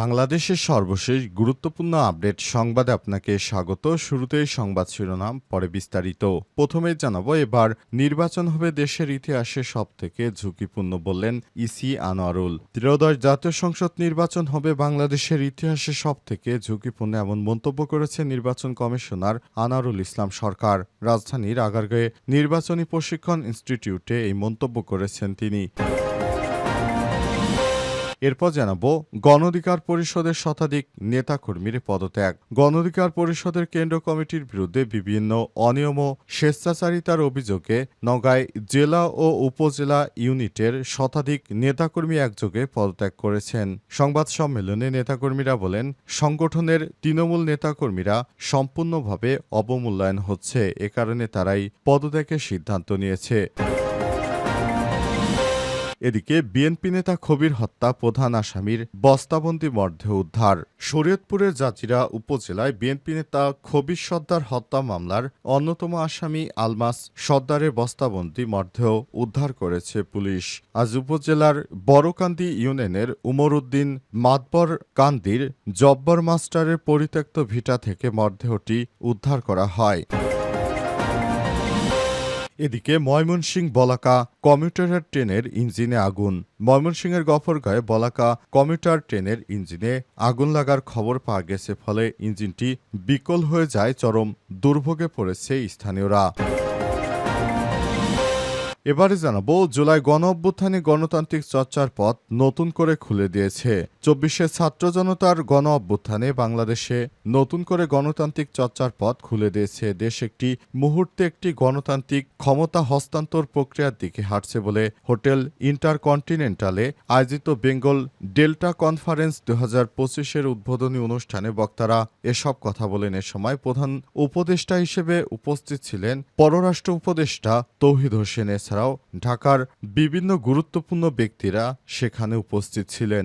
বাংলাদেশের সর্বশেষ গুরুত্বপূর্ণ আপডেট সংবাদে আপনাকে স্বাগত। শুরুতেই সংবাদ শিরোনাম, পরে বিস্তারিত। প্রথমে জানাব এবার, নির্বাচন হবে দেশের ইতিহাসে সব থেকে ঝুঁকিপূর্ণ বললেন ইসি আনোয়ারুল। ত্রয়োদশ জাতীয় সংসদ নির্বাচন হবে বাংলাদেশের ইতিহাসে সব থেকে ঝুঁকিপূর্ণ এমন মন্তব্য করেছে নির্বাচন কমিশনার আনারুল ইসলাম সরকার। রাজধানীর আগারগাঁয়ে নির্বাচনী প্রশিক্ষণ ইনস্টিটিউটে এই মন্তব্য করেছেন তিনি। এরপর জানাব, গণঅধিকার পরিষদের শতাধিক নেতাকর্মীর পদত্যাগ। গণঅধিকার পরিষদের কেন্দ্র কমিটির বিরুদ্ধে বিভিন্ন অনিয়ম ও স্বেচ্ছাচারিতার অভিযোগে নগাঁয় জেলা ও উপজেলা ইউনিটের শতাধিক নেতাকর্মী একযোগে পদত্যাগ করেছেন। সংবাদ সম্মেলনে নেতাকর্মীরা বলেন, সংগঠনের তৃণমূল নেতাকর্মীরা সম্পূর্ণভাবে অবমূল্যায়ন হচ্ছে, এ কারণে তারাই পদত্যাগের সিদ্ধান্ত নিয়েছে। এদিকে বিএনপি নেতা খবির হত্যা প্রধান আসামির বস্তাবন্দি মর্ধে উদ্ধার। শরীয়তপুরের জাজিরা উপজেলায় বিএনপি নেতা খবির সর্দার হত্যা মামলার অন্যতম আসামি আলমাস সর্দারের বস্তাবন্দি মর্ধেও উদ্ধার করেছে পুলিশ। আজ উপজেলার বড়কান্দি ইউনিয়নের উমর উদ্দিন মাতবর কান্দির জব্বর মাস্টারের পরিত্যক্ত ভিটা থেকে মরদেহটি উদ্ধার করা হয়। এদিকে ময়মনসিং বলাকা কমিউটার ট্রেনের ইঞ্জিনে আগুন। ময়মনসিংহের গফরগাঁয়ে বলাকা কমিউটার ট্রেনের ইঞ্জিনে আগুন লাগার খবর পাওয়া গেছে, ফলে ইঞ্জিনটি বিকল হয়ে যায়, চরম দুর্ভোগে পড়েছে স্থানীয়রা। এবারে জানাব, জুলাই গণ অভ্যুত্থানে গণতান্ত্রিক চর্চার পথ নতুন করে খুলে দিয়েছে। চব্বিশে ছাত্র জনতার গণ অভ্যুত্থানে বাংলাদেশে নতুন করে গণতান্ত্রিক চর্চার পথ খুলে দিয়েছে। দেশ একটি মুহূর্তে একটি গণতান্ত্রিক ক্ষমতা হস্তান্তর প্রক্রিয়ার দিকে হাঁটছে বলে হোটেল ইন্টারকন্টিনেন্টালে আয়োজিত বেঙ্গল ডেল্টা কনফারেন্স দু হাজার পঁচিশের উদ্বোধনী অনুষ্ঠানে বক্তারা এসব কথা বলেন। এ সময় প্রধান উপদেষ্টা হিসেবে উপস্থিত ছিলেন পররাষ্ট্র উপদেষ্টা তৌহিদ হোসেন। এছাড়াও ঢাকার বিভিন্ন গুরুত্বপূর্ণ ব্যক্তিরা সেখানে উপস্থিত ছিলেন।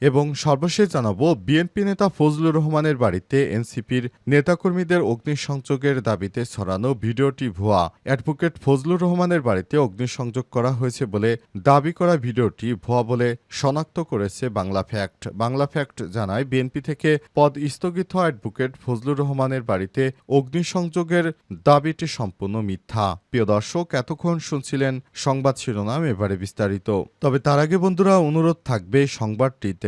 এবং সর্বশেষ জানাব বিএনপি নেতা ফজলুর রহমানের বাড়িতে এনসিপির নেতাকর্মীদের অগ্নিসংযোগের দাবিতে ছড়ানো ভিডিওটি ভুয়া। অ্যাডভোকেট ফজলুর রহমানের বাড়িতে অগ্নিসংযোগ করা হয়েছে বলে দাবি করা ভিডিওটি ভুয়া বলে শনাক্ত করেছে বাংলা ফ্যাক্ট। বাংলা ফ্যাক্ট জানায় বিএনপি থেকে পদ স্থগিত অ্যাডভোকেট ফজলুর রহমানের বাড়িতে অগ্নিসংযোগের দাবিটি সম্পূর্ণ মিথ্যা। প্রিয় দর্শক, এতক্ষণ শুনছিলেন সংবাদ শিরোনাম, এবারে বিস্তারিত। তবে তার আগে বন্ধুরা, অনুরোধ থাকবে, সংবাদটিতে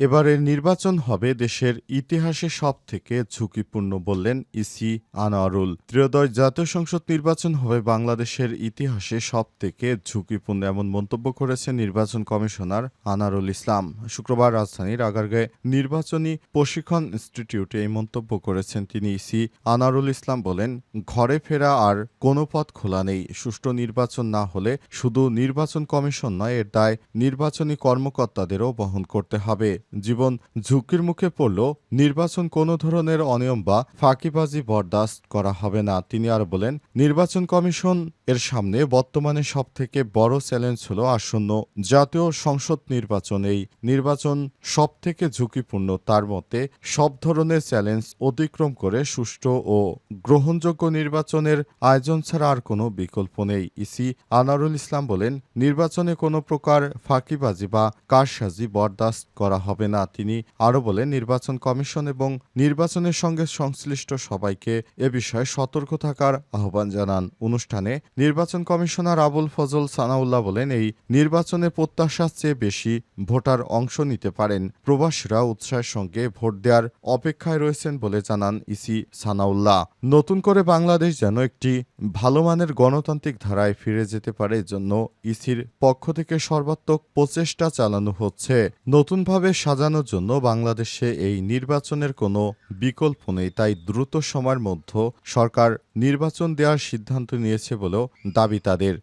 এবারের নির্বাচন হবে দেশের ইতিহাসে সব থেকে ঝুঁকিপূর্ণ বললেন ইসি আনোয়ারুল। ত্রয়োদশ জাতীয় সংসদ নির্বাচন হবে বাংলাদেশের ইতিহাসে সব থেকে ঝুঁকিপূর্ণ এমন মন্তব্য করেছেন নির্বাচন কমিশনার আনারুল ইসলাম। শুক্রবার রাজধানীর আগারগাঁয়ে নির্বাচনী প্রশিক্ষণ ইনস্টিটিউটে এই মন্তব্য করেছেন তিনি। ইসি আনারুল ইসলাম বলেন, ঘরে ফেরা আর কোনো পথ খোলা নেই। সুষ্ঠু নির্বাচন না হলে শুধু নির্বাচন কমিশন নয়, এর দায় নির্বাচনী কর্মকর্তাদেরও বহন করতে হবে। জীবন ঝুঁকির মুখে পড়ল নির্বাচন কোনো ধরনের অনিয়ম বা ফাঁকিবাজি বরদাস্ত করা হবে না। তিনি আর বলেন, নির্বাচন কমিশন এর সামনে বর্তমানে সব থেকে বড় চ্যালেঞ্জ হল আসন্ন জাতীয় সংসদ নির্বাচন। এই নির্বাচন সব থেকে ঝুঁকিপূর্ণ, তার মতে সব ধরনের চ্যালেঞ্জ অতিক্রম করে সুষ্ঠু ও গ্রহণযোগ্য নির্বাচনের আয়োজন ছাড়া আর কোনো বিকল্প নেই। ইসি আনারুল ইসলাম বলেন, নির্বাচনে কোনো প্রকার ফাঁকিবাজি বা কারসাজি বরদাস্ত করা হবে না। তিনি আরও বলেন, নির্বাচন কমিশন এবং নির্বাচনের সঙ্গে সংশ্লিষ্ট সবাইকে এ বিষয়ে সতর্ক থাকার আহ্বান জানান। অনুষ্ঠানে নির্বাচন কমিশনার আবুল ফজল সানাউল্লাহ বলেন, এই নির্বাচনে প্রত্যাশার চেয়ে বেশি ভোটার অংশ নিতে পারেন। প্রবাসীরা উৎসাহের সঙ্গে ভোট দেওয়ার অপেক্ষায় রয়েছেন বলে জানান ইসি সানাউল্লাহ। নতুন করে বাংলাদেশ যেন একটি ভালো মানের গণতান্ত্রিক ধারায় ফিরে যেতে পারে, এজন্য ইসির পক্ষ থেকে সর্বাত্মক প্রচেষ্টা চালানো হচ্ছে। নতুনভাবে সাজানোর জন্য বাংলাদেশে এই নির্বাচনের কোনো বিকল্প নেই, তাই দ্রুত সময়ের মধ্যে সরকার নির্বাচন দেওয়ার সিদ্ধান্ত নিয়েছে বলেও দাবি তাদের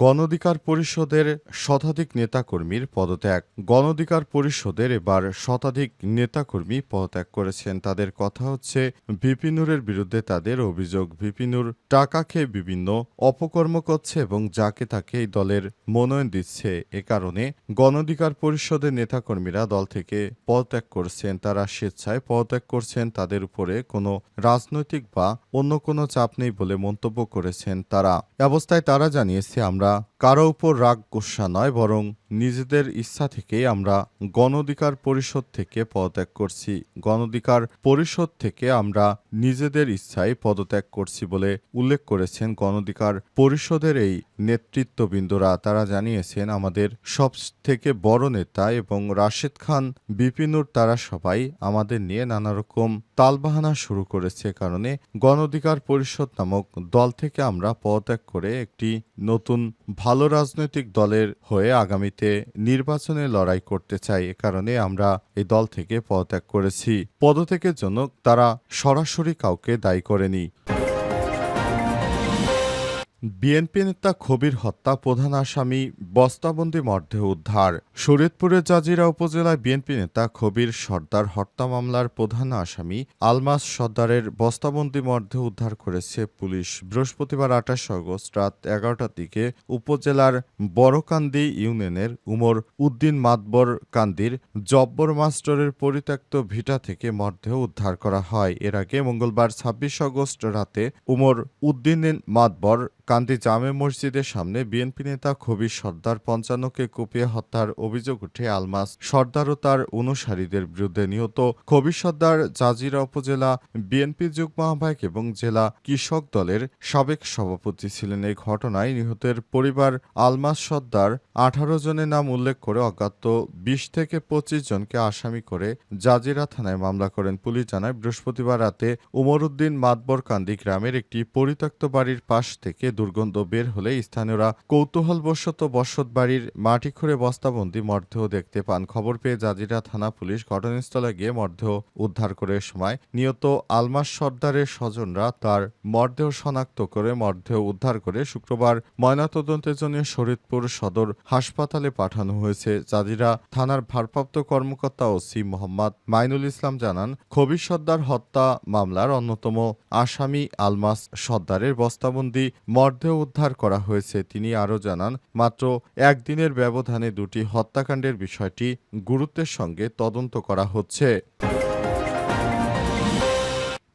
গণঅধিকার পরিষদের শতাধিক নেতাকর্মীর পদত্যাগ। গণঅধিকার পরিষদের এবার শতাধিক নেতাকর্মী পদত্যাগ করেছেন। তাদের কথা হচ্ছে বিপিনুরের বিরুদ্ধে তাদের অভিযোগ বিপিনুর টাকা খেয়ে বিভিন্ন অপকর্ম করছে এবং যাকে তাকে এই দলের মনোনয়ন দিচ্ছে। এ কারণে গণধিকার পরিষদের নেতাকর্মীরা দল থেকে পদত্যাগ করছেন। তারা স্বেচ্ছায় পদত্যাগ করছেন। তাদের উপরে কোনো রাজনৈতিক বা অন্য কোনো চাপ নেই বলে মন্তব্য করেছেন তারা। অবস্থায় তারা জানিয়েছে, আমরা কারও উপর রাগ গোসা নয় বরং নিজেদের ইচ্ছা থেকেই আমরা গণঅধিকার পরিষদ থেকে পদত্যাগ করছি। গণঅধিকার পরিষদ থেকে আমরা নিজেদের ইচ্ছায় পদত্যাগ করছি বলে উল্লেখ করেছেন গণঅধিকার পরিষদের এই নেতৃত্ববৃন্দরা। তারা জানিয়েছেন, আমাদের সব থেকে বড় নেতা এবং রাশেদ খান বিপিনুর তারা সবাই আমাদের নিয়ে নানা রকম তালবাহানা শুরু করেছে। কারণে গণঅধিকার পরিষদ নামক দল থেকে আমরা পদত্যাগ করে একটি নতুন ভালো রাজনৈতিক দলের হয়ে আগামীতে নির্বাচনে লড়াই করতে চাই এ কারণে আমরা এই দল থেকে পদত্যাগ করেছি। পদত্যাগের জন্য তারা সরাসরি কাউকে দায়ী করেনি। বিএনপি নেতা খবির হত্যা, প্রধান আসামি বস্তাবন্দি মর্ধে উদ্ধার। শরীয়তপুরের জাজিরা উপজেলায় বিএনপি নেতা খবির সর্দার হত্যা মামলার প্রধান আসামি আলমাস সর্দারের বস্তাবন্দি মর্ধে উদ্ধার করেছে পুলিশ। বৃহস্পতিবার আঠাশ আগস্ট রাত এগারোটার দিকে উপজেলার বড়কান্দি ইউনিয়নের উমর উদ্দিন মাতবর কান্দির জব্বর মাস্টরের পরিত্যক্ত ভিটা থেকে মর্ধে উদ্ধার করা হয়। এর আগে মঙ্গলবার ছাব্বিশ আগস্ট রাতে উমর উদ্দিন মাতবর কান্দি জামে মসজিদের সামনে বিএনপি নেতা খবির সর্দার পঞ্চান্নকে কুপিয়ে হত্যার অভিযোগ উঠে আলমাস। সর্দার ও তার অনুসারীদের বিরুদ্ধে নিহত খবির সর্দার জাজিরা উপজেলা বিএনপি যুগ্ম আহ্বায়ক এবং জেলা কৃষক দলের সাবেক সভাপতি ছিলেন এই ঘটনায় নিহতের পরিবার আলমাস সর্দার আঠারো জনের নাম উল্লেখ করে অজ্ঞাত বিশ থেকে পঁচিশ জনকে আসামি করে জাজিরা থানায় মামলা করেন। পুলিশ জানায়, বৃহস্পতিবার রাতে উমরউদ্দিন মাতবর কান্দি গ্রামের একটি পরিত্যক্ত বাড়ির পাশ থেকে দুর্গন্ধ বের হলে স্থানীয়রা কৌতূহলবশত বসত বাড়ির মাটি খুঁড়ে বস্তাবন্দি মর্ধেহ দেখতে পান। খবর পেয়ে জাজিরা থানা পুলিশ ঘটনাস্থলে গিয়ে মর্ধেহ উদ্ধার করে সময় নিহত আলমাস সর্দারের স্বজনরা তার মরদেহ শনাক্ত করে মরদেহ উদ্ধার করে শুক্রবার ময়নাতদন্তের জন্য শরীদপুর সদর হাসপাতালে পাঠানো হয়েছে। জাজিরা থানার ভারপ্রাপ্ত কর্মকর্তা ওসি মোহাম্মদ মাইনুল ইসলাম জানান, খবির সর্দার হত্যা মামলার অন্যতম আসামি আলমাস সর্দারের বস্তাবন্দি মরদেহ উদ্ধার করা হয়েছে, তিনি আরও জানান, মাত্র একদিনের ব্যবধানে দুটি হত্যাকাণ্ডের বিষয়টি গুরুত্বের সঙ্গে তদন্ত করা হচ্ছে।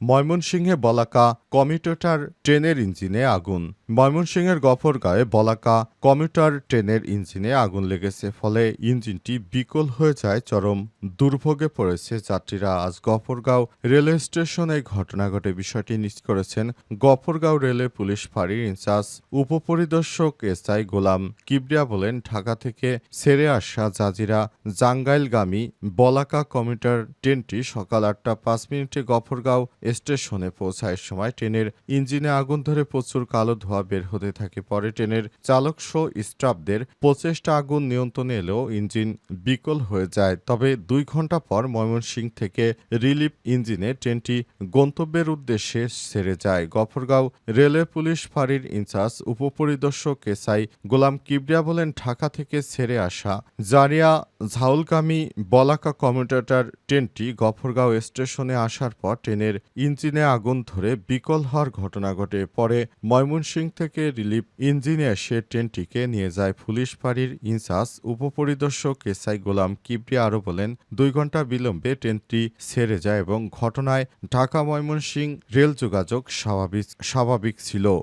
ময়মনসিংহে বলাকা কমিটোটার ট্রেনের ইঞ্জিনে আগুন। ময়মনসিংহের গফরগাঁয়ে বলাকা কমিউটার ট্রেনের ইঞ্জিনে আগুন লেগেছে, ফলে ইঞ্জিনটি বিকল হয়ে যায়, চরম দুর্ভোগে পড়েছে যাত্রীরা। আজ গফরগাঁও রেলওয়ে স্টেশনে ঘটনা ঘটে। বিষয়টি নিশ্চিত করেছেন গফরগাঁও রেলওয়ে পুলিশ ফাঁড়ির ইনচার্জ, উপপরিদর্শক এসআই গোলাম কিবরিয়া বলেন, ঢাকা থেকে ছেড়ে আসা জাজিরা জাঙ্গাইলগামী বলাকা কমিউটার ট্রেনটি সকাল আটটা পাঁচ মিনিটে গফরগাঁও স্টেশনে পৌঁছায়। সময় ট্রেনের ইঞ্জিনে আগুন ধরে প্রচুর কালো ধোঁয়া বের হতে থাকে। পরে ট্রেনের চালক সহ স্টাফদের প্রচেষ্টা আগুন নিয়ন্ত্রণে এলেও ইঞ্জিন বিকল হয়ে যায়। তবে দুই ঘণ্টা পর ময়মনসিংহ থেকে রিলিফ ইঞ্জিনে ট্রেনটি গন্তব্যের উদ্দেশ্যে ছেড়ে যায়। গফরগাঁও রেলওয়ে পুলিশ ফাঁড়ির ইনচার্জ, উপপরিদর্শক এসআই গোলাম কিবরিয়া বলেন, ঢাকা থেকে ছেড়ে আসা জারিয়া ঝাউলগামী বলাকা কমিউটেটর ট্রেনটি গফরগাঁও স্টেশনে আসার পর ট্রেনের ইঞ্জিনে আগুন ধরে বিকল হওয়ার ঘটনা ঘটে। পরে ময়মনসিংহ থেকে রিলিফ ইঞ্জিনিয়ার সে ট্রেনটিকে নিয়ে যায় পুলিশ ফাঁড়ির ইনচার্জ, উপপরিদর্শক এসআই গোলাম কিবরিয়া আরও বলেন, দুই ঘণ্টা বিলম্বে ট্রেনটি ছেড়ে যায় এবং ঘটনায় ঢাকা ময়মনসিং রেল যোগাযোগ স্বাভাবিক স্বাভাবিক ছিল।